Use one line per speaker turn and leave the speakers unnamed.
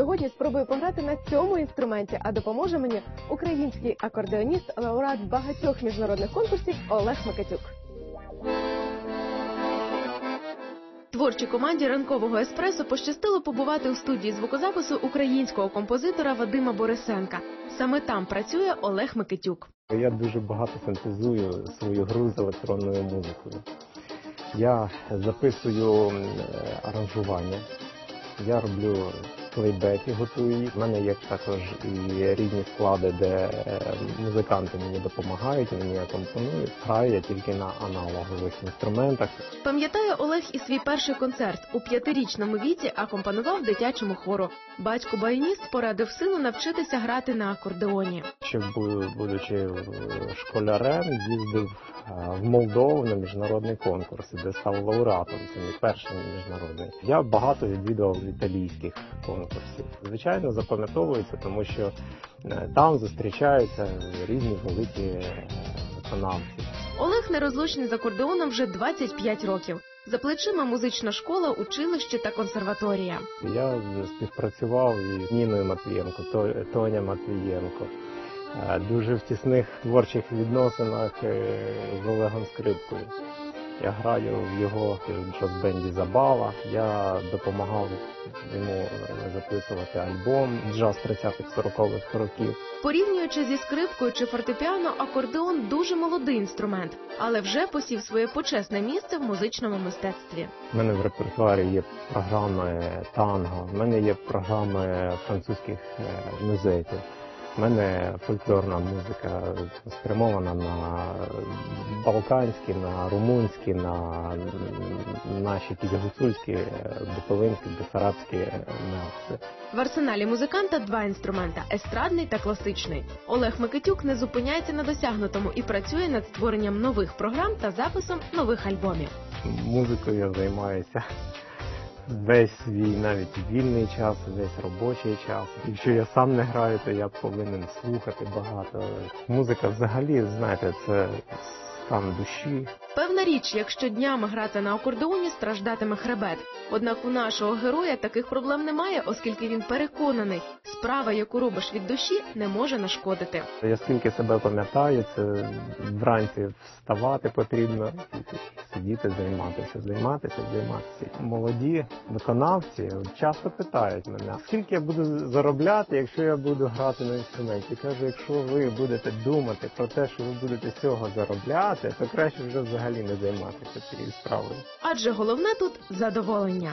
сьогодні спробую пограти на цьому інструменті, а допоможе мені український акордеоніст, лауреат багатьох міжнародних конкурсів Олег Микитюк. Творчій команді ранкового еспресо пощастило побувати у студії звукозапису українського композитора Вадима Борисенка. Саме там працює Олег Микитюк.
Я дуже багато синтезую свою гру з електронною музикою. Я записую е, аранжування, я роблю плейбеки, готую їх. У мене є також і різні склади, де е, музиканти мені допомагають, мені акомпонують. Граю я тільки на аналогових інструментах.
Пам'ятає Олег і свій перший концерт у п'ятирічному віці акомпонував дитячому хору. Батько баяніст порадив сину навчитися грати на акордеоні.
Ще бу- будучи школярем, їздив е, в Молдову на міжнародний конкурс, де став лауреатом. Це мій перший міжнародний. Я багато відвідував італійських конкурсів. Звичайно, запам'ятовується, тому що е, там зустрічаються різні великі е, виконавці.
Олег нерозлучний з акордеоном вже 25 років. За плечима музична школа, училище та консерваторія.
Я співпрацював із Ніною Матвієнко, Тоня Матвієнко. Е, Дуже в тісних творчих відносинах з Олегом Скрипкою. Я граю в його джаз-бенді Забава. Я допомагав йому е, записувати альбом джаз 30-40-х років.
Порівнюючи зі скрипкою чи фортепіано, акордеон дуже молодий інструмент, але вже посів своє почесне місце в музичному мистецтві.
У мене в репертуарі є програми танго, в мене є програми французьких е, мюзиків. У мене фольклорна музика спрямована на балканські, на румунські, на наші якісь гуцульські, буковинські, бесарабські мелоди.
В арсеналі музиканта два інструмента естрадний та класичний. Олег Микитюк не зупиняється на досягнутому і працює над створенням нових програм та записом нових альбомів.
Музикою я займаюся весь свій навіть вільний час, весь робочий час. Якщо я сам не граю, то я повинен слухати багато. Музика взагалі, знаєте, це стан душі.
Певна річ, якщо днями грати на акордеоні, страждатиме хребет. Однак у нашого героя таких проблем немає, оскільки він переконаний, справа, яку робиш від душі, не може нашкодити.
Я скільки себе пам'ятаю, це вранці вставати потрібно, сидіти, займатися, займатися, займатися. Молоді виконавці часто питають мене, скільки я буду заробляти, якщо я буду грати на інструменті. Кажу, якщо ви будете думати про те, що ви будете цього заробляти, то краще вже взагалі не займатися цією справою.
Адже головне тут задоволення.